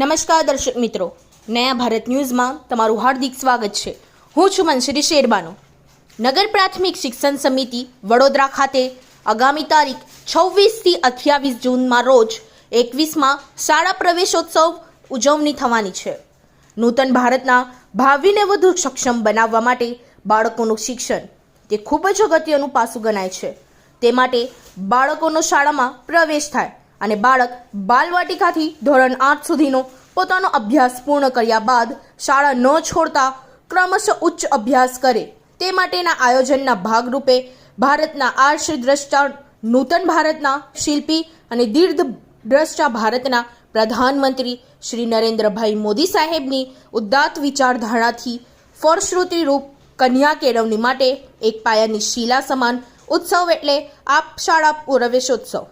નમસ્કાર દર્શક મિત્રો. નયા ભારત ન્યૂઝમાં તમારું હાર્દિક સ્વાગત છે. હું છું મનશ્રી શેરબાનો. નગર પ્રાથમિક શિક્ષણ સમિતિ વડોદરા ખાતે આગામી તારીખ છવ્વીસથી અઠ્યાવીસ જૂનમાં રોજ એકવીસમાં શાળા પ્રવેશોત્સવ ઉજવણી થવાની છે. નૂતન ભારતના ભાવિને વધુ સક્ષમ બનાવવા માટે બાળકોનું શિક્ષણ તે ખૂબ જ અગત્યનું પાસું ગણાય છે. તે માટે બાળકોનો શાળામાં પ્રવેશ થાય. અને બાળક બાલવાટિકાથી ધોરણ આઠ સુધીનો પોતાનો અભ્યાસ પૂર્ણ કર્યા બાદ શાળા ન છોડતા ક્રમશઃ ઉચ્ચ અભ્યાસ કરે. તે માટેના આયોજનના ભાગરૂપે ભારતના આર્ષ દ્રષ્ટા નૂતન ભારતના શિલ્પી અને દીર્ઘ દ્રષ્ટા ભારતના પ્રધાનમંત્રી શ્રી નરેન્દ્રભાઈ મોદી સાહેબની ઉદાત્ત વિચારધારાથી ફળશ્રુતિ રૂપ કન્યા કેળવણી માટે એક પાયાની શિલા સમાન ઉત્સવ એટલે આપ શાળા પ્રવેશોત્સવ.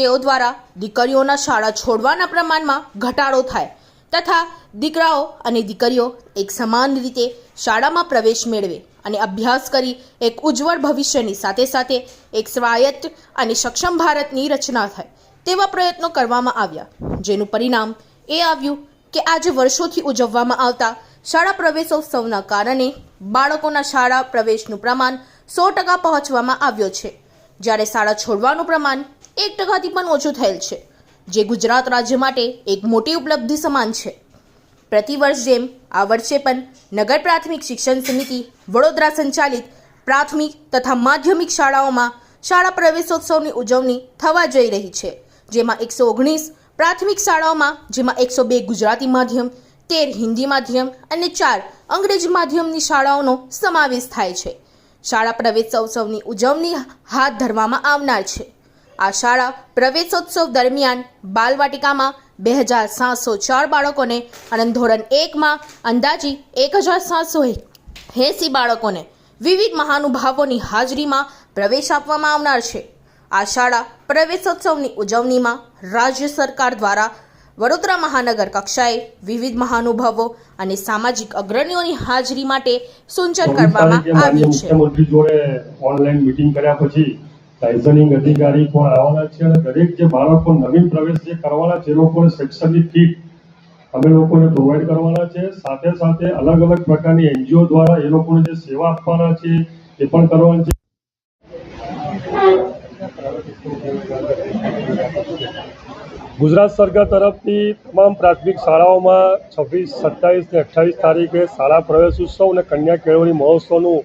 તેઓ દ્વારા દીકરીઓના શાળા છોડવાના પ્રમાણમાં ઘટાડો થાય તથા દીકરાઓ અને દીકરીઓ એક સમાન રીતે શાળામાં પ્રવેશ મેળવે અને અભ્યાસ કરી એક ઉજ્જવળ ભવિષ્યની સાથે સાથે એક સ્વાયત્ત અને સક્ષમ ભારતની રચના થાય તેવા પ્રયત્નો કરવામાં આવ્યા, જેનું પરિણામ એ આવ્યું કે આજે વર્ષોથી ઉજવવામાં આવતા શાળા પ્રવેશોત્સવના કારણે બાળકોના શાળા પ્રવેશનું પ્રમાણ સો ટકા પહોંચવામાં આવ્યો છે. જ્યારે શાળા છોડવાનું પ્રમાણ એક ટકાથી પણ ઓછું થયેલ છે, જે ગુજરાત રાજ્ય માટે એક મોટી ઉપલબ્ધિ સમાન છે. પ્રતિવર્ષ જેમ આ વર્ષે પણ નગર પ્રાથમિક શિક્ષણ સમિતિ, વડોદરા સંચાલિત પ્રાથમિક તથા માધ્યમિક શાળાઓમાં શાળા પ્રવેશોત્સવની ઉજવણી થવા જઈ રહી છે, જેમાં એકસો ઓગણીસ પ્રાથમિક શાળાઓમાં, જેમાં એકસો બે ગુજરાતી માધ્યમ, તેર હિન્દી માધ્યમ અને ચાર અંગ્રેજી માધ્યમની શાળાઓનો સમાવેશ થાય છે. શાળા પ્રવેશોત્સવની ઉજવણી હાથ ધરવામાં આવનાર છે. આ શાળા પ્રવેશોત્સવ દરમિયાન બાલવાટિકામાં બે હજાર સાતસો ચાર બાળકોને અને ધોરણ એકમાં અંદાજી એક હજાર સાતસો એંસી બાળકોને વિવિધ મહાનુભાવોની હાજરીમાં પ્રવેશ આપવામાં આવનાર છે. આ શાળા પ્રવેશોત્સવની ઉજવણીમાં રાજ્ય સરકાર દ્વારા વડોદરા મહાનગર કક્ષાએ વિવિધ મહાનુભાવો અને સામાજિક અગ્રણીઓની હાજરી માટે સૂચન કરવામાં આવ્યું છે. મુખ્યમંત્રી જોડે ઓનલાઈન મીટિંગ કર્યા પછી લાઇસનિંગ અધિકારી પણ આવવાના છે અને દરેક જે બાળકો નવીન પ્રવેશ જે કરવાના છે એ લોકોને શૈક્ષણિક કીટ અમે લોકોને પ્રોવાઈડ કરવાના છે. સાથે સાથે અલગ અલગ પ્રકારની એનજીઓ દ્વારા એ લોકોને જે સેવા આપવાના છે એ પણ કરવાની છે. ગુજરાત સરકાર તરફથી તમામ પ્રાથમિક શાળાઓમાં છવ્વીસ, સત્તાવીસ ને અઠ્ઠાવીસ તારીખે શાળા પ્રવેશ ઉત્સવ અને કન્યા કેળવણી મહોત્સવનું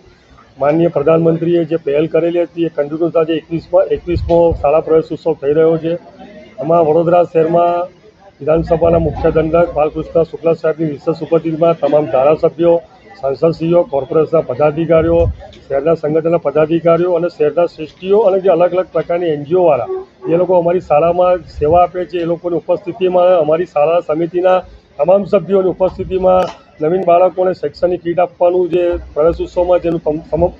માનનીય પ્રધાનમંત્રીએ જે પહેલ કરેલી હતી એ કન્ટિન્યુઅસ આજે એકવીસમાં, એકવીસમો શાળા પ્રવેશ ઉત્સવ થઈ રહ્યો છે. એમાં વડોદરા શહેરમાં વિધાનસભાના મુખ્ય દંડક બાલકૃષ્ણ શુક્લા સાહેબની વિશેષ ઉપસ્થિતિમાં તમામ ધારાસભ્યો, સાંસદશ્રીઓ, કોર્પોરેશનના પદાધિકારીઓ, શહેરના સંગઠનના પદાધિકારીઓ અને શહેરના શ્રેષ્ઠીઓ અને જે અલગ અલગ પ્રકારની એનજીઓવાળા એ લોકો અમારી શાળામાં સેવા આપે છે, એ લોકોની ઉપસ્થિતિમાં, અમારી શાળા સમિતિના તમામ સભ્યોની ઉપસ્થિતિમાં નવીન બાળકોને શૈક્ષણિક કીટ આપવાનું જે પ્રવેશ ઉત્સવમાં જેનું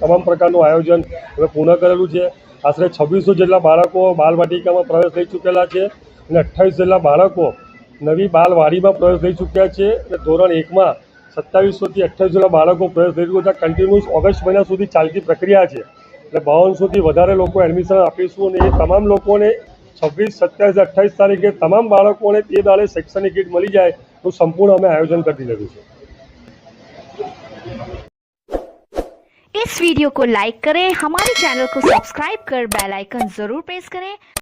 તમામ પ્રકારનું આયોજન અમે પૂર્ણ કરેલું છે. આશરે છવ્વીસો જેટલા બાળકો બાલવાટિકામાં પ્રવેશ લઈ ચૂકેલા છે અને અઠ્ઠાવીસ જેટલા બાળકો નવી બાલવાડીમાં પ્રવેશ લઈ ચૂક્યા છે અને ધોરણ એકમાં સત્તાવીસોથી અઠ્ઠાવીસ જેટલા બાળકો પ્રવેશ લઈ ચૂક્યા કન્ટિન્યુઅસ ઓગસ્ટ મહિના સુધી ચાલતી પ્રક્રિયા છે. એટલે બાવનસોથી વધારે લોકો એડમિશન આપીશું અને એ તમામ લોકોને છવ્વીસ સત્યાવીસ અઠ્ઠાવીસ તારીખે તમામ બાળકોને તે દાડે શૈક્ષણિક કીટ મળી જાય તો સંપૂર્ણ અમે આયોજન કરી દીધું છે इस वीडियो को लाइक करें हमारे चैनल को सब्सक्राइब कर बेल आइकन जरूर प्रेस करें